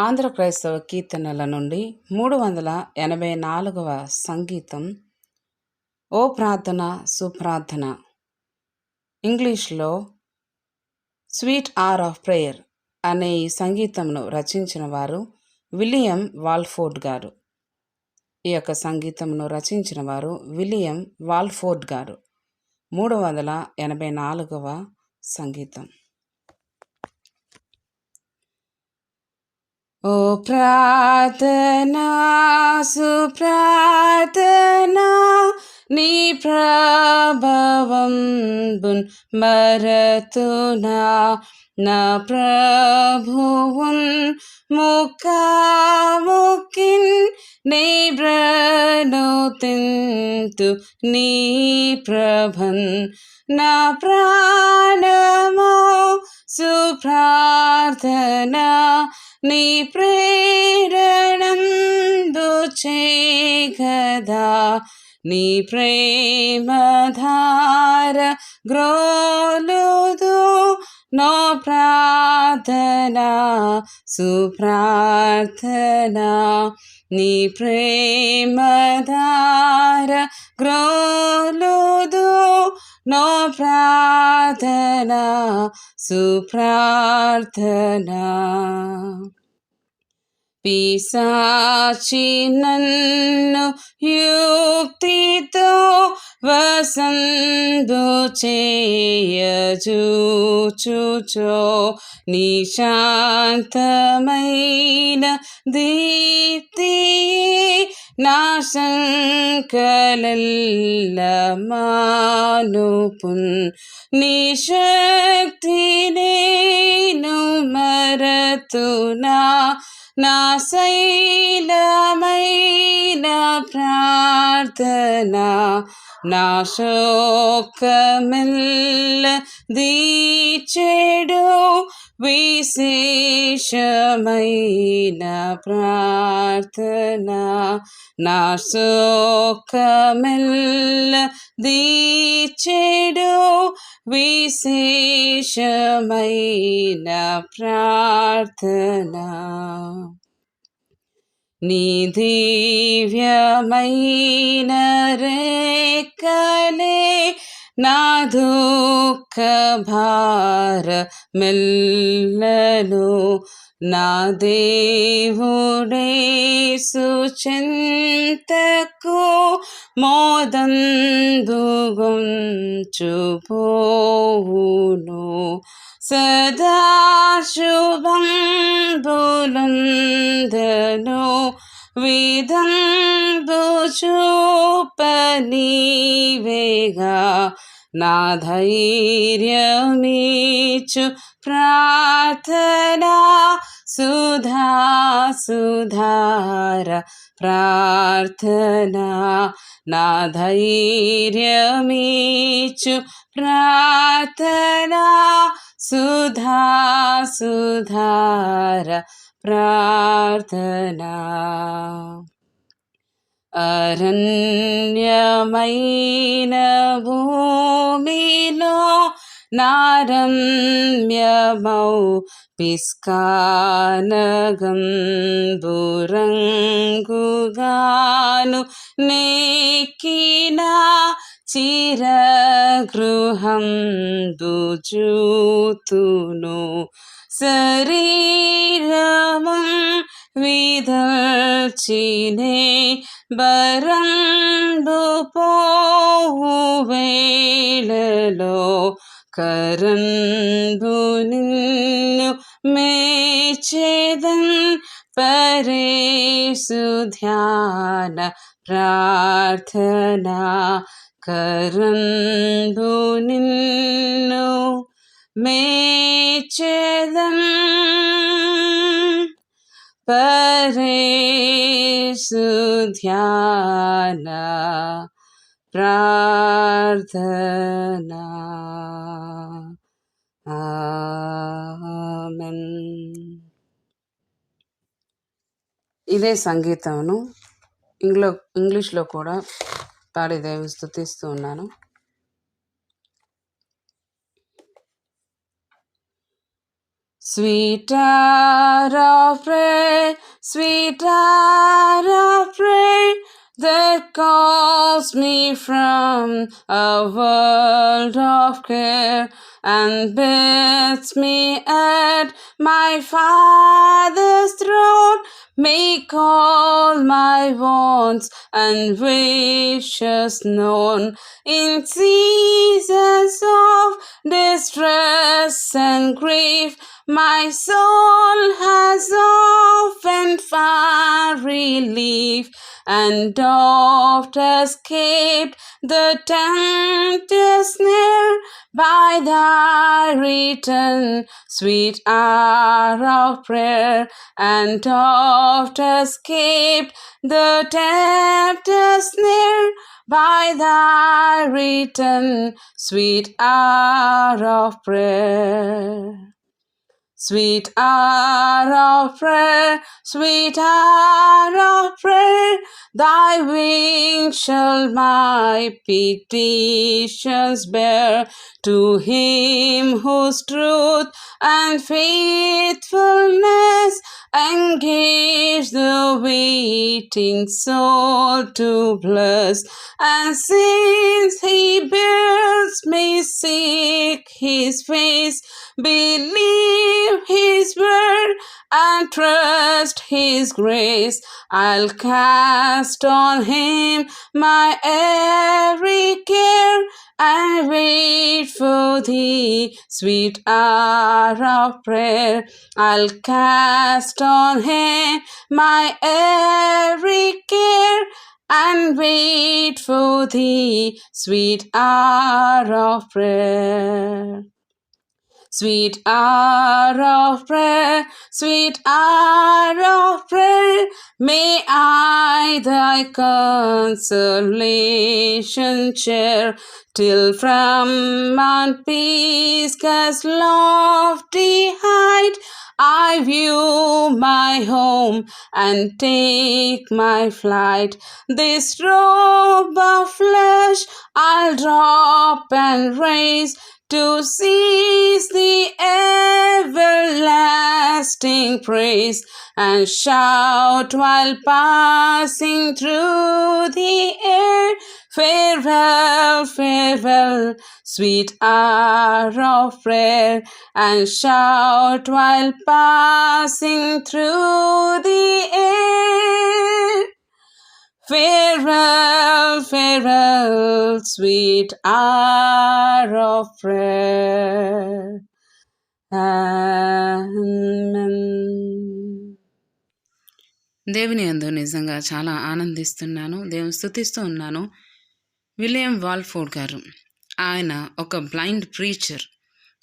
ఆంధ్ర క్రైస్తవ కీర్తనల నుండి మూడు వందల ఎనభై నాలుగవ సంగీతం ఓ ప్రార్థన సుప్రార్థన. ఇంగ్లీష్లో స్వీట్ ఆర్ ఆఫ్ ప్రేయర్ అనే ఈ సంగీతంను రచించిన వారు విలియం వాల్ఫోర్డ్ గారు. ఈ యొక్క సంగీతంను రచించిన వారు విలియం వాల్ఫోర్డ్ గారు. మూడు వందల ఎనభై నాలుగవ సంగీతం. ఓ ప్రార్థనా సుప్రార్థనా నీ ప్రభవం బున్ మరతునా నా ప్రభువున్ ముఖాముఖిన్ నీ బ్రనుతింతు నీ ప్రభన్. నా ప్రాణమో సుప్రార్థనా నీ ప్రేరణందు చేగదా నీ ప్రేమధార గ్రోలుదు నో ప్రార్థనా సుప్రార్థనా. నీ ప్రేమధార గ్రోలుదు నో ప్రార్థనా సుప్రార్థనా. పిశాచి నన్ను యుక్తితో వసందు చేయజూచుచో. నిశాంతమైన దీప్తి నా శంకలల్ల మానుపున్ నిశక్తి నేను మరతునా നാശോക്കമല്ല ദീച്ചെടോ വിശേഷമൈന പ്രാർത്ഥന. നാശോക്കമല്ല ദീച്ചെടോ വിശേഷമൈന പ്രാർത്ഥന. నా రేకలే నా దుఃఖ భార మెల్లను నా దేవుడే సుచింతకు మోదందుగుంచుపోవును सदाशुभं बुलन्धनो विधं बुशुपनिवेगा नाधैर्यमे प्रार्थना സുധാ സുധാര പ്രാർത്ഥന നാധൈര്യമീച്ചു പ്രാർത്ഥന സുധാ സുധാര പ്രാർത്ഥന അരണ്യമൈന ഭൂമിലോ భూమిలో నారమ్యమౌ పిస్కానగం బురంగుగాను నేకినా చిరగృహం దుజూతును శరీరమం విదర్చినే బరందు കരന്തുനിന്നു മേച്ചേതൻ പരേസുധ്യാന പ്രാർത്ഥന. കരന്തുനിന്നു മേച്ചേതൻ പരേസുധ്യാന പ്രാർത്ഥന. ఆమెన్ ఇదే సంగీతమును ఇంగ్లో ఇంగ్లీష్లో కూడా పాడి దేవుని స్థుతిస్తూ ఉన్నాను Sweet hour of prayer, sweet hour of prayer that calls me from a world of care and bids me at my Father's throne make all my wants and wishes known in seasons of distress and grief. My soul has often found relief and oft escaped the tempter snare by thy return, sweet hour of prayer, and oft escaped the tempter snare by thy return, sweet hour of prayer. Sweet hour of prayer, sweet hour of prayer, thy wings shall my petitions bear to him whose truth and faithfulness engage the waiting soul to bless. And since he bids me seek his face, believe his grace. I'll cast on him my every care and wait for thee, sweet hour of prayer. I'll cast on him my every care and wait for thee, sweet hour of prayer. Sweet hour of prayer, sweet hour of prayer, may I thy consolation share, till from Mount Pisgah's lofty height. I view my home and take my flight. This robe of flesh I'll drop and raise to seize the everlasting praise and shout while passing through the air. Farewell, farewell, sweet hour of prayer, and shout while passing through the air. Farewell, farewell, sweet hour of prayer. Amen. దేవుని అందు నిజంగా చాలా ఆనందిస్తున్నాను. దేవుని స్థుతిస్తూ ఉన్నాను. William వాల్ఫోర్డ్ గారు ఆయన ఒక బ్లైండ్ ప్రీచర్.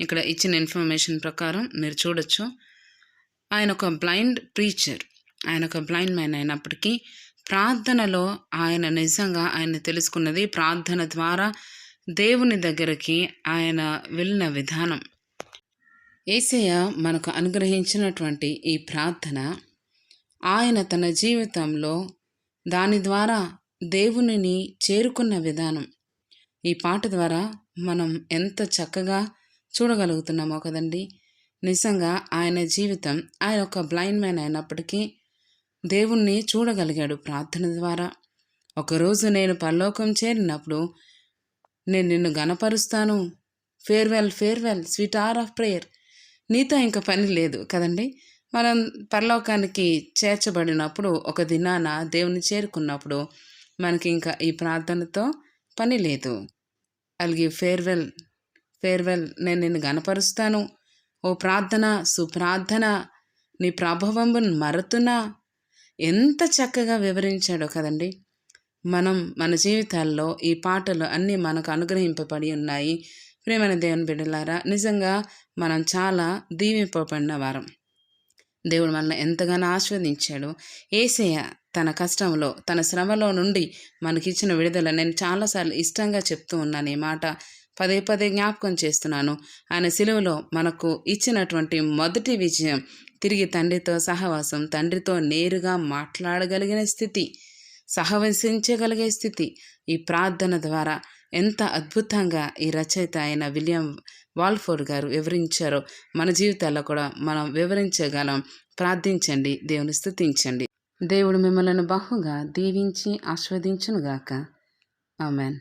ఇక్కడ ఇచ్చిన ఇన్ఫర్మేషన్ ప్రకారం మీరు చూడొచ్చు. ఆయన ఒక బ్లైండ్ ప్రీచర్. ఆయన ఒక బ్లైండ్ మ్యాన్ అయినప్పటికీ ప్రార్థనలో ఆయన నిజంగా ఆయన తెలుసుకున్నది ప్రార్థన ద్వారా దేవుని దగ్గరికి ఆయన వెళ్ళిన విధానం. ఏసయ్య మనకు అనుగ్రహించినటువంటి ఈ ప్రార్థన ఆయన తన జీవితంలో దాని ద్వారా దేవునిని చేరుకున్న విధానం. ఈ పాట ద్వారా మనం ఎంత చక్కగా చూడగలుగుతున్నామో కదండి. నిజంగా ఆయన జీవితం ఆయన ఒక బ్లైండ్ మ్యాన్ అయినప్పటికీ దేవుణ్ణి చూడగలిగాడు ప్రార్థన ద్వారా. ఒకరోజు నేను పరలోకం చేరినప్పుడు నేను నిన్ను గనపరుస్తాను farewell farewell sweet hour of prayer. నీతో ఇంకా పని లేదు కదండి? మనం పరలోకానికి చేర్చబడినప్పుడు ఒక దినాన దేవుని చేరుకున్నప్పుడు మనకి ఇంకా ఈ ప్రార్థనతో పని లేదు. అలాగే ఫేర్వెల్ ఫేర్వెల్ నేను నిన్ను గనపరుస్తాను ఓ ప్రార్థన సుప్రార్థన నీ ప్రభావంబును మరతునా. ఎంత చక్కగా వివరించాడో కదండి. మనం మన జీవితాల్లో ఈ పాటలు అన్నీ మనకు అనుగ్రహింపబడి ఉన్నాయి. ప్రేమైన దేవుని బిడ్డలారా నిజంగా మనం చాలా దీవింపబడిన వారం. దేవుడు మనల్ని ఎంతగానో ఆస్వాదించాడు ఏసయ్య తన కష్టంలో తన శ్రమలో నుండి మనకిచ్చిన విడుదల నేను చాలాసార్లు ఇష్టంగా చెప్తూ ఉన్నాను. ఈ మాట పదే పదే జ్ఞాపకం చేస్తున్నాను. ఆయన సెలవులో మనకు ఇచ్చినటువంటి మొదటి విజయం తిరిగి తండ్రితో సహవాసం తండ్రితో నేరుగా మాట్లాడగలిగిన స్థితి సహవసించగలిగే స్థితి. ఈ ప్రార్థన ద్వారా ఎంత అద్భుతంగా ఈ రచయిత అయిన విలియం వాల్ఫోర్డ్ గారు వివరించారో మన జీవితాల్లో కూడా మనం వివరించగలం. ప్రార్థించండి దేవుని స్థుతించండి దేవుడు మిమ్మల్ని బహుగా దీవించి ఆస్వాదించునుగాక ఆమెన్.